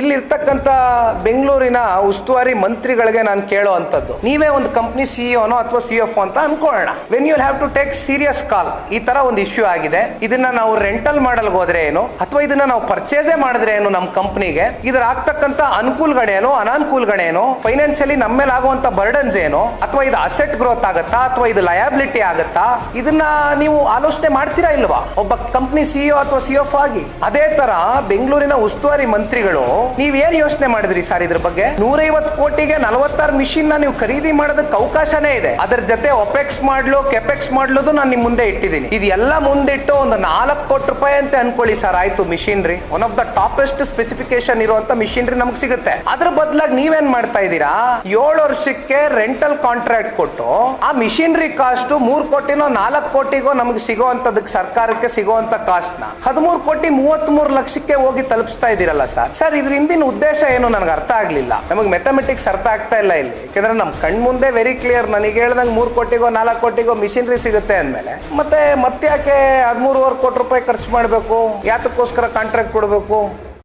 ಇಲ್ಲಿರ್ತಕ್ಕಂಥ ಬೆಂಗಳೂರಿನ ಉಸ್ತುವಾರಿ ಮಂತ್ರಿಗಳಿಗೆ ನಾನು ಕೇಳೋ ಅಂಥದ್ದು. ನೀವೇ ಒಂದು ಕಂಪ್ನಿ ಸಿಇಒನೋ ಅಥವಾ ಸಿ ಎಫ್ ಅಂತ ಅನ್ಕೊಳ್ಳೋಣ. When you have to take serious call ಈ ತರ ಒಂದು ಇಶ್ಯೂ ಆಗಿದೆ. ಇದನ್ನ ನಾವು ರೆಂಟಲ್ ಮಾಡಲ್ ಹೋದ್ರೆ ಏನು? ಅಥವಾ ಇದನ್ನ ನಾವು ಪರ್ಚೇಸೇ ಮಾಡಿದ್ರೆ ಏನು ನಮ್ಮ ಕಂಪ್ನಿಗೆ ಇದ್ರ ಆಗ್ತಕ್ಕಂಥ ಅನುಕೂಲಗಳೇನು ಅನಾನುಕೂಲಗಳೇನು ಫೈನಾನ್ಷಿಯಲಿ ನಮ್ಮ ಮೇಲೆ ಆಗುವಂತ ಬರ್ಡನ್ಸ್ ಏನು? ಅಥವಾ ಇದು ಅಸೆಟ್ ಗ್ರೋತ್ ಆಗುತ್ತಾ? ಅಥವಾ ಇದು ಲಯಾಬಿಲಿಟಿ ಆಗುತ್ತಾ? ಇದನ್ನ ನೀವು ಆಲೋಚನೆ ಮಾಡ್ತೀರಾ ಇಲ್ವಾ? ಒಬ್ಬ ಕಂಪ್ನಿ ಸಿಇಒ ಅಥವಾ ಸಿ ಎಫ್ ಆಗಿ. ಅದೇ ತರ ಬೆಂಗಳೂರಿನ ಉಸ್ತುವಾರಿ ಮಂತ್ರಿಗಳು ನೀವ್ ಏನ್ ಯೋಚನೆ ಮಾಡಿದ್ರಿ ಸರ್ ಇದ್ರ ಬಗ್ಗೆ? ನೂರೈವತ್ತು ಕೋಟಿಗೆ ನಲವತ್ತಾರು ಮಿಷಿನ್ನ ನೀವು ಖರೀದಿ ಮಾಡೋದಕ್ಕೆ ಅವಕಾಶನೇ ಇದೆ. ಅದರ ಜೊತೆ ಒಪೆಕ್ಸ್ ಮಾಡ್ಲು, ಕೆಪೆಕ್ಸ್ ಮಾಡ್ಲೋದು ನಾನು ನಿಮ್ ಮುಂದೆ ಇಟ್ಟಿದ್ದೀನಿ. ಇದೆಲ್ಲ ಮುಂದಿಟ್ಟು ಒಂದು ನಾಲ್ಕು ಕೋಟಿ ರೂಪಾಯಿ ಅಂತ ಅನ್ಕೊಳ್ಳಿ ಸರ್. ಆಯ್ತು machinery. One of the topest specification ಇರುವಂತ ಮಿಷಿನ್ರಿ ನಮ್ಗೆ ಸಿಗುತ್ತೆ. ಅದ್ರ ಬದಲಾಗಿ ನೀವೇನ್ ಮಾಡ್ತಾ ಇದ್ದೀರಾ? ಏಳು ವರ್ಷಕ್ಕೆ ರೆಂಟಲ್ ಕಾಂಟ್ರಾಕ್ಟ್ ಕೊಟ್ಟು ಆ ಮಿಷಿನ್ರಿ ಕಾಸ್ಟ್ ಮೂರ್ ಕೋಟಿನೋ ನಾಲ್ಕು ಕೋಟಿಗೋ ನಮ್ಗೆ ಸಿಗೋವಂತದಕ್ಕೆ ಸರ್ಕಾರಕ್ಕೆ ಸಿಗೋವಂತ ಕಾಸ್ಟ್ನ ಹದಿಮೂರು ಕೋಟಿ ಮೂವತ್ತ್ ಮೂರು ಲಕ್ಷಕ್ಕೆ ಹೋಗಿ ತಲುಪಿಸ್ತಾ ಇದೀರಲ್ಲ ಸರ್. ಸರ್, ಇದ್ರ ಹಿಂದಿನ ಉದ್ದೇಶ ಏನು ನನಗೆ ಅರ್ಥ ಆಗಲಿಲ್ಲ. ನಮಗೆ ಮೆಥಮೆಟಿಕ್ಸ್ ಅರ್ಥ ಆಗ್ತಾ ಇಲ್ಲ ಇಲ್ಲಿ. ಯಾಕಂದ್ರೆ ನಮ್ಮ ಕಣ್ ಮುಂದೆ ವೆರಿ ಕ್ಲಿಯರ್ ನನಗೆ ಹೇಳ್ದಂಗೆ ಮೂರು ಕೋಟಿಗೋ, ನಾಲ್ಕು ಕೋಟಿಗೋ ಮಿಷಿನ್ರಿ ಸಿಗುತ್ತೆ ಅಂದಮೇಲೆ. ಮತ್ತೆ ಮತ್ತೆ ಯಾಕೆ ಹದಿಮೂರುವರೆ ಕೋಟಿ ರೂಪಾಯಿ ಖರ್ಚು ಮಾಡಬೇಕು? ಯಾತಕ್ಕೋಸ್ಕರ ಕಾಂಟ್ರಾಕ್ಟ್ ಕೊಡಬೇಕು?